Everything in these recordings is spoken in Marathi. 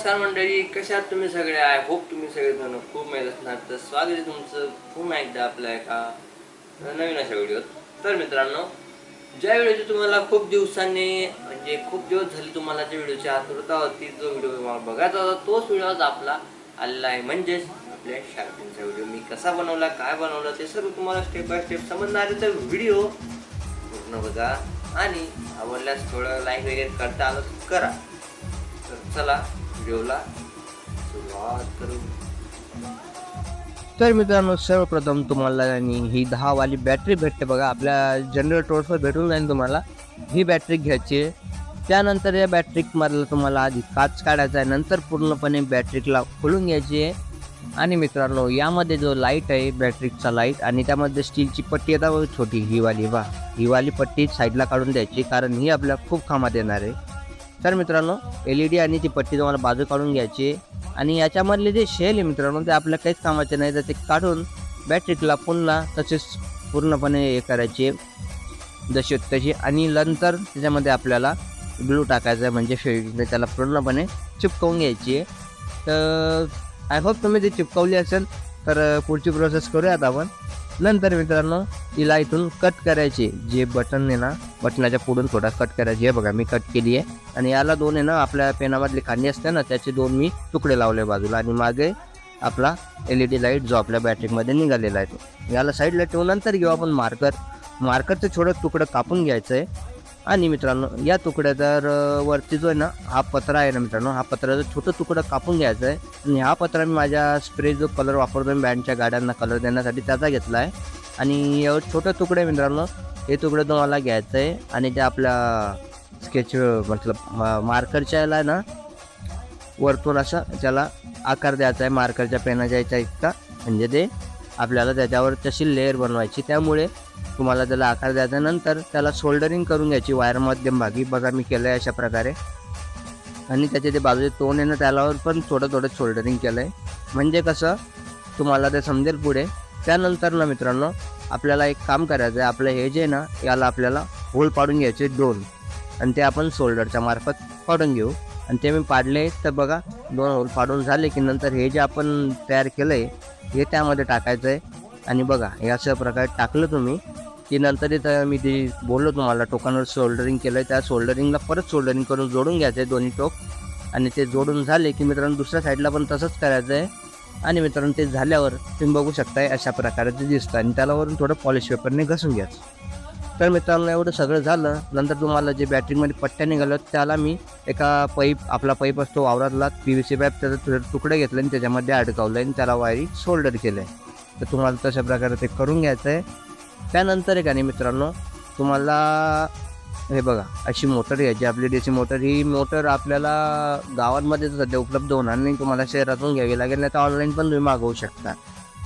नमस्कार मंडळी कशात आहात तुम्ही सगळे? आय होप तुम्ही सगळेजण खूप माहीत असणार. तर स्वागत आहे तुमचं पुन्हा एकदा आपल्या एका नवीन अशा व्हिडिओत. तर मित्रांनो ज्या व्हिडिओची तुम्हाला खूप दिवसांनी म्हणजे खूप दिवस झाले तुम्हाला ज्या व्हिडिओची आतुरता होती जो व्हिडिओ तुम्हाला बघायचा होता तोच व्हिडिओ आज आपला आलेला आहे. म्हणजेच आपल्या शार्पिंगचा व्हिडिओ. मी कसा बनवला काय बनवलं ते सर्व तुम्हाला स्टेप बाय स्टेप समजणार आहे. तर व्हिडिओ पूर्ण बघा आणि आवडल्यास थोडं लाईक वगैरे करता आलं करा. तर चला व्हिडिओला सुरुवात करू. तर मित्रांनो सर्वप्रथम तुम्हाला आणि ही दहा वाली बॅटरी भेटते बघा. आपल्या जनरल स्टोर्सवर भेटून जाईल तुम्हाला. ही बॅटरी घ्यायची आहे. त्यानंतर या बॅटरीमधला तुम्हाला आधी काच काढायचा आहे. नंतर पूर्णपणे बॅटरीला खोलून घ्यायची आहे. आणि मित्रांनो यामध्ये जो लाइट आहे बॅटरीचा लाइट आणि त्यामध्ये स्टीलची पट्टी येतात छोटी ही वाली वा ही वाली पट्टी साईडला काढून द्यायची कारण ही आपल्या खूप कामात येणार आहे. तर मित्रांनो एल ई डी आणि ती पट्टी तुम्हाला बाजू काढून घ्यायची आणि याच्यामधले जे शेल आहे मित्रांनो ते आपल्या काहीच कामाचे नाही. तर ते काढून बॅटरीला पुन्हा तसेच पूर्णपणे हे करायचे. जशी तशी आणि नंतर त्याच्यामध्ये आपल्याला ग्लू टाकायचं आहे म्हणजे फेविकने त्याला पूर्णपणे चिपकवून घ्यायची आहे. तर आय होप तुम्ही ती चिपकवली असेल तर पुढची प्रोसेस करूयात आपण. नंतर मित्रांनो तिला इथून कट करायची. जे बटन आहे ना बटनाच्या पुढून थोडा कट करायची. हे बघा मी कट केली आहे. आणि याला दोन आहे ना आपल्या पेनामधली खांदी असते ना त्याचे दोन मी तुकडे लावले बाजूला. आणि मागे आपला एल ई डी लाइट जो आपल्या बॅटरीमध्ये निघालेला आहे तो. याला साईडला ठेवून नंतर घेऊ आपण मार्कर मार्करचं छोडं तुकडं कापून घ्यायचं आहे आणि मित्रांनो या तुकड्या तर वरती जो आहे ना हा पत्रा आहे ना मित्रांनो हा पत्राचं छोटं तुकडं कापून घ्यायचं आहे. आणि हा पत्रा मी माझ्या स्प्रे जो कलर वापरतो मी बँडच्या गाड्यांना कलर देण्यासाठी त्याचा घेतला आहे. आणि छोटं तुकडे मित्रांनो हे तुकडं तुम्हाला घ्यायचं आहे. आणि ते आपल्या स्केच मतलब मार्करच्या याला ना वरतून असं त्याला आकार द्यायचा आहे मार्करच्या पेनाच्या याच्या इतका. म्हणजे ते आपल्याला त्याच्यावर तशी लेअर बनवायची. त्यामुळे तुम्हाला त्याला आकार द्यायचा नंतर त्याला सोल्डरिंग करून घ्यायची वायर मध्यमभागी बघा मी केलं आहे अशा प्रकारे. आणि त्याचे ते बाजूचे तोंड आहे ना त्यालावर पण थोडं थोडं सोल्डरिंग केलं आहे म्हणजे कसं? तुम्हाला ते समजेल पुढे. त्यानंतर ना मित्रांनो आपल्याला एक काम करायचं आहे आपलं हे जे आहे ना याला आपल्याला होल पाडून घ्यायचे दोन आणि ते आपण सोल्डरच्या मार्फत पाडून घेऊ. आणि ते मी पाडले तर बघा दोन होल पाडून झाले की नंतर हे जे आपण तयार केलं आहे हे त्यामध्ये टाकायचं आहे आणि बघा हे अशा प्रकारे टाकलं तुम्ही. की नंतर इथं मी ते बोललो तुम्हाला टोकांवर सोल्डरिंग केलं आहे त्या सोल्डरिंगला परत सोल्डरिंग करून जोडून घ्यायचं आहे दोन्ही टोक. आणि ते जोडून झाले की मित्रांनो दुसऱ्या साईडला पण तसंच करायचं आहे आणि मित्रांनो ते झाल्यावर तुम्ही बघू शकताय अशा प्रकारे ते दिसतं. आणि त्याला वरून थोडं पॉलिश पेपरने घसून घ्यायचं. तर मित्रांनो एवढं सगळं झालं. नंतर तुम्हाला जे बॅटरीमध्ये पट्ट्या निघाल्या त्याला मी एका पाईप आपला पाईप असतो वावरातला पी व्ही सी पाईप त्याचा तुकडे घेतलं आणि त्याच्यामध्ये अडकवलं आणि त्याला वायरी सोल्डर केलं आहे तर तुम्हाला तशा प्रकारे ते करून घ्यायचं आहे त्यानंतर एक आणि मित्रांनो तुम्हाला हे बघा अशी मोटर घ्यायची आपली डी सी मोटर ही मोटर आपल्याला गावांमध्ये सध्या उपलब्ध होणार नाही तुम्हाला शहरातून घ्यावी लागेल नाही तर ऑनलाईन पण तुम्ही मागवू शकता.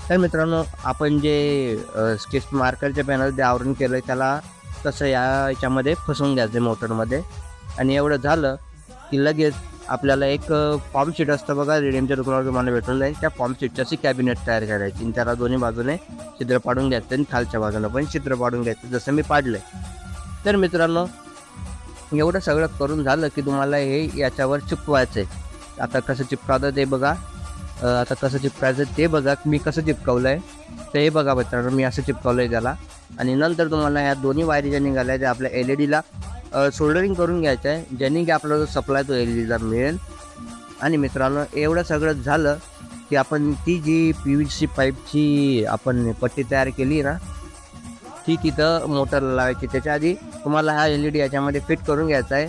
तर मित्रांनो आपण जे स्केच मार्करच्या पॅनल जे आवरण केलं आहे त्याला तसं या याच्यामध्ये फसवून घ्यायचं मोटरमध्ये आणि एवढं झालं की लगेच आपल्याला एक फॉर्म शीट असतं बघा रेडियमच्या दुकानावर तुम्हाला भेटून जाईल. त्या फॉर्म शीटची अशी कॅबिनेट तयार करायची. आणि त्याला दोन्ही बाजूने चित्र पाडून घ्यायचं आणि खालच्या बाजूला पण चित्र पाडून घ्यायचं जसं मी पाडलं तर मित्रांनो एवढं सगळं करून झालं की तुम्हाला हे याच्यावर चिपवायचं आहे आता कसं चिपकावतं ते बघा. आता कसं चिपकायचं ते बघा. मी कसं चिपकवलं आहे तर हे बघा मित्रांनो. मी असं चिपकवलं आहे त्याला. आणि नंतर तुम्हाला ह्या दोन्ही वायरी ज्या निघाल्या त्या आपल्या एल ई डीला सोल्डरिंग करून घ्यायचं आहे ज्याने की आपला जो सप्लाय तो एल ई मिळेल. आणि मित्रांनो एवढं सगळं झालं की आपण ती जी पी व्ही सी पाईपची आपण पट्टी तयार केली ना ती तिथं मोटरला लावायची. त्याच्या आधी तुम्हाला हा एल ई डी याच्यामध्ये फिट करून घ्यायचा आहे.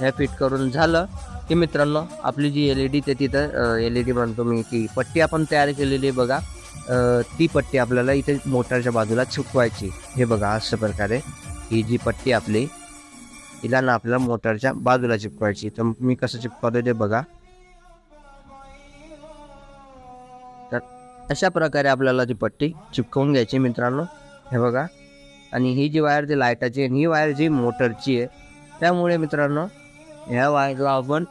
हे फिट करून झालं की मित्रांनो आपली जी एल ई डी ते तिथं एल ई डी म्हणतो मी ती पट्टी आपण तयार केलेली आहे बघा. ती पट्टी आपल्याला इथे मोटरच्या बाजूला चिपकवायची हे बघा अशा प्रकारे ही जी पट्टी आपली हिला ना आपल्याला मोटरच्या बाजूला चिपकायची. तर मी कसं चिपकवतो ते बघा. तर अशा प्रकारे आपल्याला ती पट्टी चिपकवून घ्यायची मित्रांनो. हे बघा. आणि ही जी वायर ती लाईटाची आणि ही वायर जी मोटरची आहे त्यामुळे मित्रांनो ह्या वायरला आपण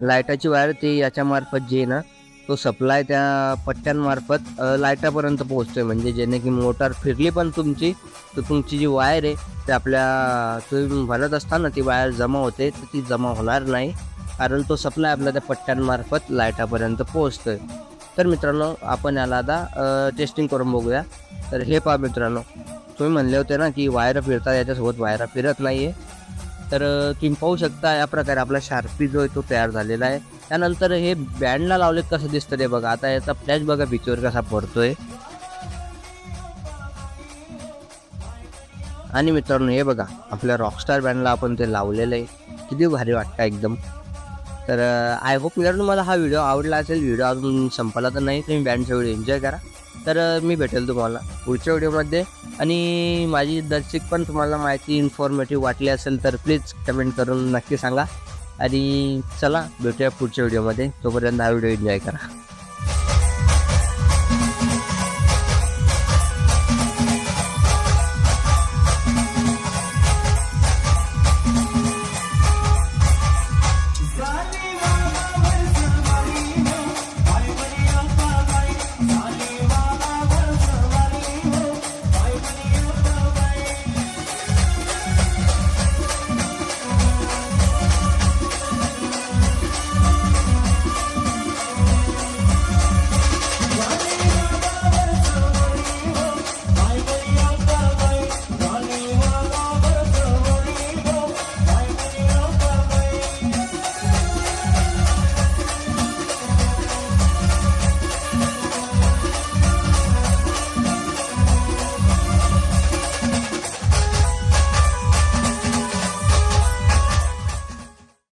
लाईटाची वायर ती याच्यामार्फत जी आहे ना तो सप्लाय त्या पट्ट्यांमार्फत लायटापर्यंत पोहोचतो पोहोचतोय. म्हणजे जेणे की मोटार फिरली पण तुमची तर तुमची जी वायर आहे ते आपल्या तुम्ही भरत असताना ती वायर जमा होते तर ती जमा होणार नाही. कारण तो सप्लाय आपल्या त्या पट्ट्यांमार्फत लाईटापर्यंत पोहोचतोय. तर मित्रांनो आपण याला आता टेस्टिंग करून बघूया. तर हे पहा मित्रांनो तुम्ही म्हणले होते ना की वायरं फिरतात याच्यासोबत वायरा फिरत नाही आहे तर तुम्ही पाहू शकता या प्रकारे आपला शार्पी जो आहे तो तयार झालेला आहे. त्यानंतर हे बँडला लावले कसं दिसतं ते बघा. आता याचा फ्लॅश बघा पिक्चर कसा पडतोय. आणि मित्रांनो हे बघा आपल्या रॉकस्टार बँडला आपण ते लावलेलं आहे किती भारी वाटतं एकदम. तर आय होप मित्रांनो मला हा व्हिडिओ आवडला असेल. व्हिडिओ अजून संपला तर नाही. तुम्ही बँडचा व्हिडिओ एन्जॉय करा. तर मी भेटेल तुम्हाला पुढच्या व्हिडिओमध्ये आणि माझी दर्शिक पण तुम्हाला माहिती इन्फॉर्मेटिव्ह वाटली असेल तर प्लीज कमेंट करून नक्की सांगा. आणि चला भेटूया पुढच्या व्हिडिओमध्ये तोपर्यंत हा व्हिडिओ एन्जॉय करा.